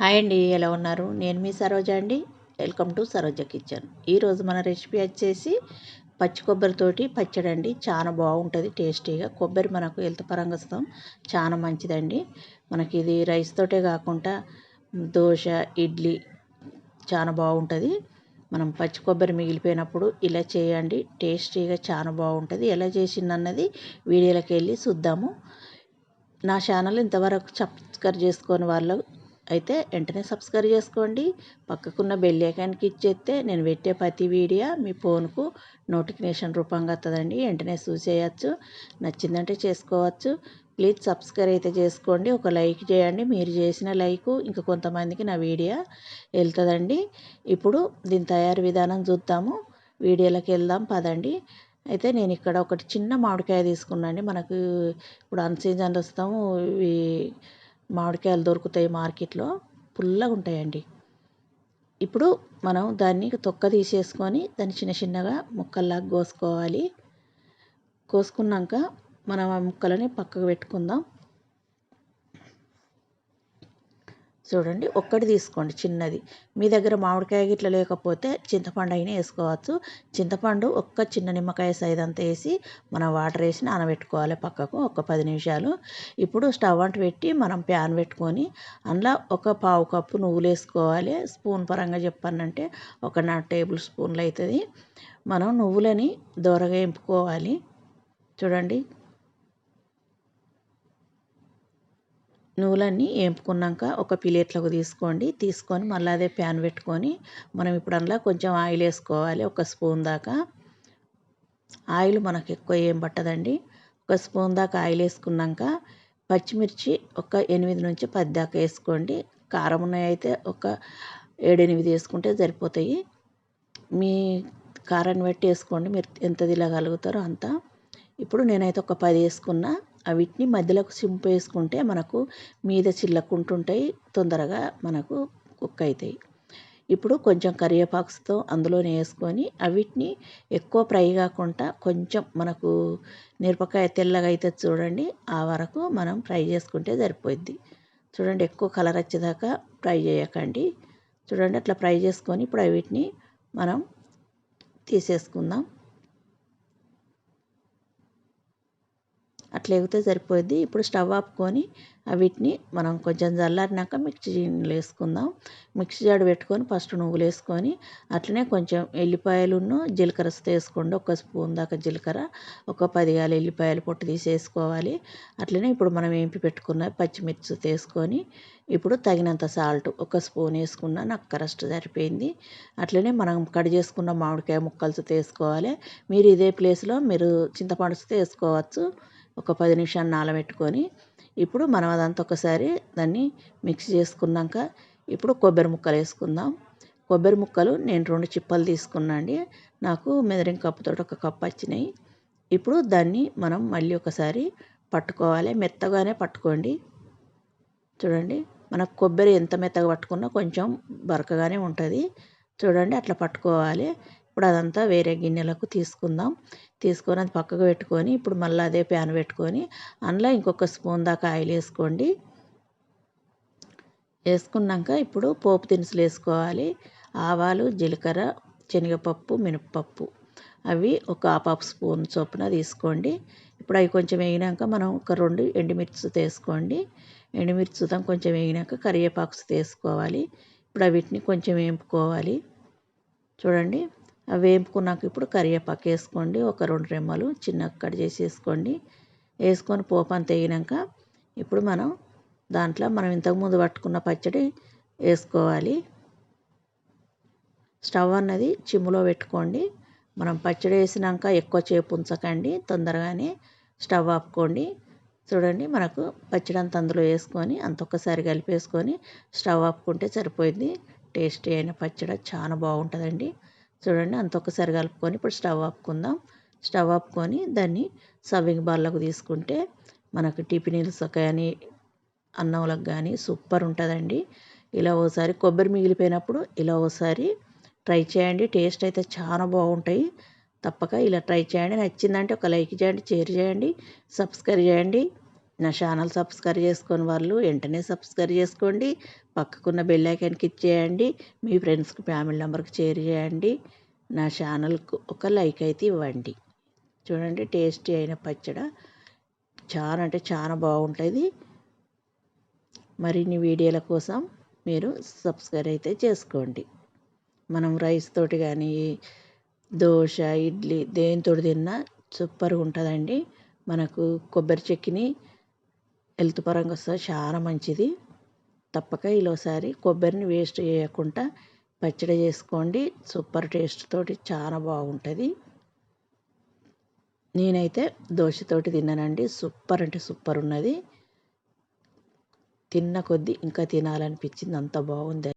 Hi అండి ఎలా ఉన్నారు? నేను మీ సరోజ అండి. Welcome to Saroja kitchen. ఈరోజు మన రెసిపీ వచ్చేసి పచ్చి కొబ్బరితోటి పచ్చడి అండి. చాలా బాగుంటుంది టేస్టీగా. కొబ్బరి మనకు హెల్త్ పరంగా వస్తాం. చాలా మంచిదండి. మనకి ఇది రైస్ తోటే కాకుండా దోశ ఇడ్లీ చాలా బాగుంటుంది. మనం పచ్చి కొబ్బరి మిగిలిపోయినప్పుడు ఇలా చేయండి. టేస్టీగా చాలా బాగుంటుంది. ఎలా చేసిందన్నది వీడియోలోకి వెళ్ళి చూద్దాము. నా ఛానల్ ఇంతవరకు సబ్స్క్రైబ్ చేసుకొని వాళ్ళు అయితే వెంటనే సబ్స్క్రైబ్ చేసుకోండి. పక్కకున్న బెల్ ఐకాన్కి ఇచ్చేస్తే నేను పెట్టే ప్రతి వీడియో మీ ఫోన్కు నోటిఫికేషన్ రూపంగా వస్తుందండి. వెంటనే చూసేయచ్చు నచ్చిందంటే చేసుకోవచ్చు. ప్లీజ్ సబ్స్క్రైబ్ అయితే చేసుకోండి. ఒక లైక్ చేయండి. మీరు చేసిన లైక్ ఇంకా కొంతమందికి నా వీడియో వెళ్తుందండి. ఇప్పుడు దీని తయారు విధానం చూద్దాము. వీడియోలోకి వెళ్దాం. పదండి. అయితే నేను ఇక్కడ ఒకటి చిన్న మామిడికాయ తీసుకున్నాండి మనకు ఇప్పుడు అన్ వస్తాము. ఇవి మామిడికాయలు దొరుకుతాయి మార్కెట్లో పుల్లగా ఉంటాయండి. ఇప్పుడు మనం దాన్ని తొక్క తీసేసుకొని దాన్ని చిన్న చిన్నగా ముక్కల్లాగా కోసుకోవాలి. కోసుకున్నాక మనం ఆ ముక్కలని పక్కకు పెట్టుకుందాం. చూడండి ఒక్కటి తీసుకోండి చిన్నది. మీ దగ్గర మామిడికాయ గిట్ల లేకపోతే చింతపండు అయినా వేసుకోవచ్చు. చింతపండు ఒక్క చిన్న నిమ్మకాయ సైజ్ అంతా వేసి మనం వాటర్ వేసి నానబెట్టుకోవాలి పక్కకు ఒక పది నిమిషాలు. ఇప్పుడు స్టవ్ అంటు పెట్టి మనం ప్యాన్ పెట్టుకొని అందులో ఒక పావు కప్పు నువ్వులు వేసుకోవాలి. స్పూన్ పరంగా చెప్పానంటే ఒక నా టేబుల్ స్పూన్లు అవుతుంది. మనం నువ్వులని దోరగా ఎంపుకోవాలి. చూడండి. నువ్వులన్నీ వేపుకున్నాక ఒక ప్లేట్లోకి తీసుకోండి. తీసుకొని మళ్ళీ అదే ప్యాన్ పెట్టుకొని మనం ఇప్పుడు అందులో కొంచెం ఆయిల్ వేసుకోవాలి. ఒక స్పూన్ దాకా. ఆయిల్ మనకు ఎక్కువ ఏం పట్టదండి. ఒక స్పూన్ దాకా ఆయిల్ వేసుకున్నాక పచ్చిమిర్చి ఒక ఎనిమిది నుంచి పది దాకా వేసుకోండి. కారం అయితే ఒక ఏడెనిమిది వేసుకుంటే సరిపోతాయి. మీ కారాన్ని బట్టి వేసుకోండి. మీరు ఎంత తినగలుగుతారో అంత. ఇప్పుడు నేనైతే ఒక పది వేసుకున్నా. వీటిని మధ్యలోకి చింపేసుకుంటే వేసుకుంటే మనకు మీద చిల్లకుంటుంటాయి తొందరగా మనకు కుక్ అవుతాయి ఇప్పుడు కొంచెం కరివేపాకుతో అందులోనే వేసుకొని అవిటిని ఎక్కువ ఫ్రై కాకుండా కొంచెం మనకు మిరపకాయ తెల్లగా అయితే చూడండి ఆ వరకు మనం ఫ్రై చేసుకుంటే సరిపోద్ది చూడండి ఎక్కువ కలర్ వచ్చేదాకా ఫ్రై చేయకండి. చూడండి అట్లా ఫ్రై చేసుకొని ఇప్పుడు వీటిని మనం తీసేసుకుందాం. అట్లా ఎగితే సరిపోద్ది ఇప్పుడు స్టవ్ ఆపుకొని వీటిని మనం కొంచెం చల్లారినాక మిక్సీ వేసుకుందాం. మిక్సీ జాడు పెట్టుకొని ఫస్ట్ నువ్వులు వేసుకొని అట్లనే కొంచెం ఎల్లిపాయలును జీలకర్ర వేసుకోండి. ఒక స్పూన్ దాకా జీలకర్ర ఒక పదిగాల ఎల్లిపాయలు పొట్టు తీసేసుకోవాలి అట్లనే ఇప్పుడు మనం ఏంపి పెట్టుకున్న పచ్చిమిర్చి తీసుకొని ఇప్పుడు తగినంత సాల్ట్ ఒక స్పూన్ వేసుకున్న నాకు కరెస్ట్ సరిపోయింది. అట్లనే మనం కట్ చేసుకున్న మామిడికాయ ముక్కలు వేసుకోవాలి. మీరు ఇదే ప్లేస్లో మీరు చింతపండు వేసుకోవచ్చు. ఒక పది నిమిషాలు నానబెట్టుకొని ఇప్పుడు మనం అదంతా ఒకసారి దాన్ని మిక్స్ చేసుకున్నాక ఇప్పుడు కొబ్బరి ముక్కలు వేసుకుందాం. కొబ్బరి ముక్కలు నేను రెండు చిప్పలు తీసుకున్నా అండి. నాకు మెదరింగ్ కప్పుతో ఒక కప్పు వచ్చినాయి. ఇప్పుడు దాన్ని మనం మళ్ళీ ఒకసారి పట్టుకోవాలి. మెత్తగానే పట్టుకోండి. చూడండి మనకు కొబ్బరి ఎంత మెత్తగా పట్టుకున్నా కొంచెం బరకగానే ఉంటుంది. చూడండి అట్లా పట్టుకోవాలి. ఇప్పుడు అదంతా వేరే గిన్నెలకు తీసుకుందాం. తీసుకొని అది పక్కకు పెట్టుకొని ఇప్పుడు మళ్ళీ అదే ప్యాన్ పెట్టుకొని అందులో ఇంకొక స్పూన్ దాకా ఆయిల్ వేసుకోండి. వేసుకున్నాక ఇప్పుడు పోపు దినుసులు వేసుకోవాలి. ఆవాలు జీలకర్ర శనగపప్పు మినపప్పు అవి ఒక హాఫ్ స్పూన్ చొప్పున తీసుకోండి. ఇప్పుడు అవి కొంచెం వేగినాక మనం ఒక రెండు ఎండుమిర్చి తీసుకోండి ఎండుమిర్చి కొంచెం వేగినాక కరివేపాకు తీసుకోవాలి. ఇప్పుడు వీటిని కొంచెం వేపుకోవాలి. చూడండి. వేపుకున్నాక ఇప్పుడు కరివేపాకు వేసుకోండి. ఒక రెండు రెమ్మలు చిన్నగా కట్ చేసి వేసుకోండి వేసుకొని పోపాన్ని తెగినాక ఇప్పుడు మనం దాంట్లో మనం ఇంతకుముందు పట్టుకున్న పచ్చడి వేసుకోవాలి. స్టవ్ అన్నది చిమ్ములో పెట్టుకోండి. మనం పచ్చడి వేసినాక ఎక్కువ చేపు ఉంచకండి. తొందరగానే స్టవ్ ఆపుకోండి. చూడండి మనకు పచ్చడి అంత అందులో వేసుకొని అంత ఒక్కసారి కలిపేసుకొని స్టవ్ ఆపుకుంటే సరిపోయింది. టేస్టీ అయిన పచ్చడి చాలా బాగుంటుందండి. చూడండి అంత ఒక్కసారి కలుపుకొని ఇప్పుడు స్టవ్ ఆపుకుందాం. స్టవ్ ఆపుకొని దాన్ని సర్వింగ్ బాల్లోకి తీసుకుంటే మనకు టిఫిన్స్ కానీ అన్నంలకు కానీ సూపర్ ఉంటుందండి. ఇలా ఓసారి కొబ్బరి మిగిలిపోయినప్పుడు ఇలా ఓసారి ట్రై చేయండి. టేస్ట్ అయితే చాలా బాగుంటాయి. తప్పక ఇలా ట్రై చేయండి. నచ్చిందంటే ఒక లైక్ చేయండి షేర్ చేయండి సబ్స్క్రైబ్ చేయండి. నా ఛానల్ సబ్స్క్రైబ్ చేసుకొని వాళ్ళు వెంటనే సబ్స్క్రైబ్ చేసుకోండి. పక్కకున్న బెల్ క్లిక్ ఇచ్చేయండి. మీ ఫ్రెండ్స్కి ఫ్యామిలీ నెంబర్కి షేర్ చేయండి. నా ఛానల్కు ఒక లైక్ అయితే ఇవ్వండి. చూడండి టేస్టీ అయిన పచ్చడి. చాలా అంటే చాలా బాగుంటుంది. మరిన్ని వీడియోల కోసం మీరు సబ్స్క్రైబ్ అయితే చేసుకోండి. మనం రైస్ తోటి కానీ దోశ ఇడ్లీ దేనితోటి తిన్నా సూపర్గా ఉంటుందండి. మనకు కొబ్బరి చట్నీ హెల్త్ పరంగా వస్తుంది చాలా మంచిది. తప్పక ఈలోసారి కొబ్బరిని వేస్ట్ చేయకుండా పచ్చడి చేసుకోండి. సూపర్ టేస్ట్ తోటి చాలా బాగుంటుంది. నేనైతే దోశతోటి తిన్నానండి. సూపర్ అంటే సూపర్ ఉన్నది. తిన్న కొద్దీ ఇంకా తినాలనిపించింది. అంత బాగుంది.